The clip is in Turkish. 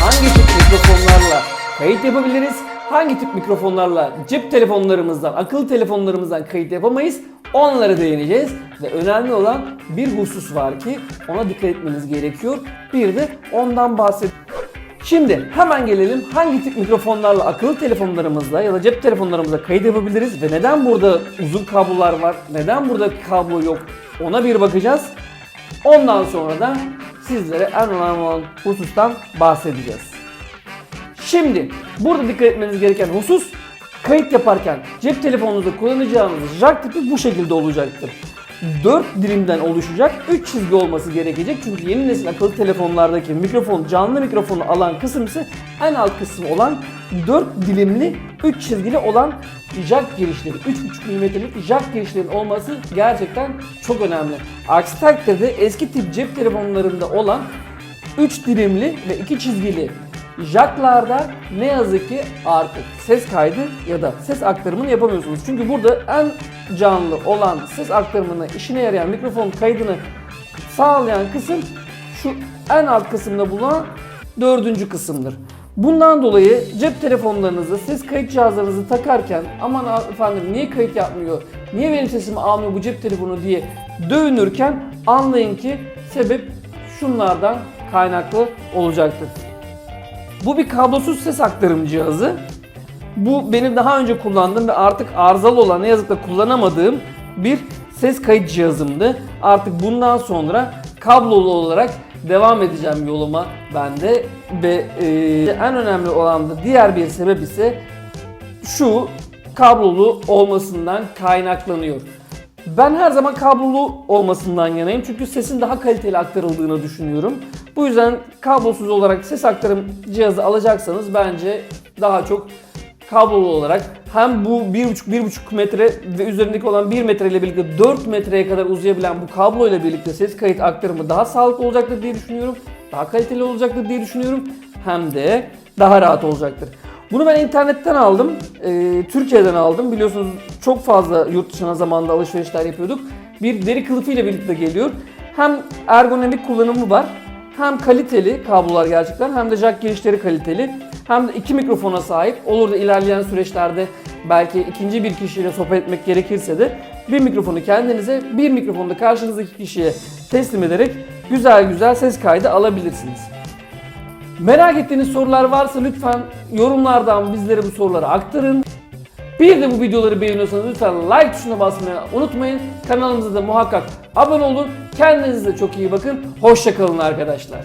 hangi tip mikrofonlarla kayıt yapabiliriz? Hangi tip mikrofonlarla cep telefonlarımızdan, akıllı telefonlarımızdan kayıt yapamayız? Onlara değineceğiz ve önemli olan bir husus var ki ona dikkat etmeniz gerekiyor. Bir de ondan bahset. Şimdi hemen gelelim hangi tip mikrofonlarla akıllı telefonlarımızla ya da cep telefonlarımızla kayıt yapabiliriz ve neden burada uzun kablolar var, neden burada kablo yok ona bir bakacağız. Ondan sonra da sizlere en önemli olan husustan bahsedeceğiz. Şimdi burada dikkat etmeniz gereken husus kayıt yaparken cep telefonunuzda kullanacağınız jack tipi bu şekilde olacaktır. 4 dilimden oluşacak 3 çizgi olması gerekecek çünkü yeni nesil akıllı telefonlardaki mikrofon canlı mikrofonu alan kısım ise en alt kısmı olan 4 dilimli 3 çizgili olan jack girişleri 3.5 mm'lik jack girişlerin olması gerçekten çok önemli. Aksi takdirde eski tip cep telefonlarında olan 3 dilimli ve 2 çizgili jacklarda ne yazık ki artık ses kaydı ya da ses aktarımını yapamıyorsunuz. Çünkü burada en canlı olan ses aktarımına işine yarayan mikrofon kaydını sağlayan kısım şu en alt kısımda bulunan dördüncü kısımdır. Bundan dolayı cep telefonlarınızı, ses kayıt cihazlarınızı takarken aman efendim niye kayıt yapmıyor, niye benim sesimi almıyor bu cep telefonu diye dövünürken anlayın ki sebep şunlardan kaynaklı olacaktır. Bu bir kablosuz ses aktarım cihazı. Bu benim daha önce kullandığım ve artık arızalı olan ne yazık ki kullanamadığım bir ses kayıt cihazımdı. Artık bundan sonra kablolu olarak devam edeceğim yoluma ben de ve e, en önemli olan da diğer bir sebep ise şu kablolu olmasından kaynaklanıyor. Ben her zaman kablolu olmasından yanayım çünkü sesin daha kaliteli aktarıldığını düşünüyorum. Bu yüzden kablosuz olarak ses aktarım cihazı alacaksanız bence daha çok kablolu olarak hem bu 1,5-1,5 metre ve üzerindeki olan 1 metre ile birlikte 4 metreye kadar uzayabilen bu kablo ile birlikte ses kayıt aktarımı daha sağlıklı olacaktır diye düşünüyorum. Daha kaliteli olacaktır diye düşünüyorum. Hem de daha rahat olacaktır. Bunu ben internetten aldım. Ee, Türkiye'den aldım. Biliyorsunuz çok fazla yurt dışına zamanında alışverişler yapıyorduk. Bir deri kılıfı ile birlikte geliyor. Hem ergonomik kullanımı var. Hem kaliteli kablolar gerçekten hem de jack girişleri kaliteli. Hem de iki mikrofona sahip. Olur da ilerleyen süreçlerde belki ikinci bir kişiyle sohbet etmek gerekirse de bir mikrofonu kendinize, bir mikrofonu da karşınızdaki kişiye teslim ederek güzel güzel ses kaydı alabilirsiniz. Merak ettiğiniz sorular varsa lütfen yorumlardan bizlere bu soruları aktarın. Bir de bu videoları beğeniyorsanız lütfen like tuşuna basmayı unutmayın. Kanalımıza da muhakkak abone olun. Kendinize çok iyi bakın. Hoşçakalın arkadaşlar.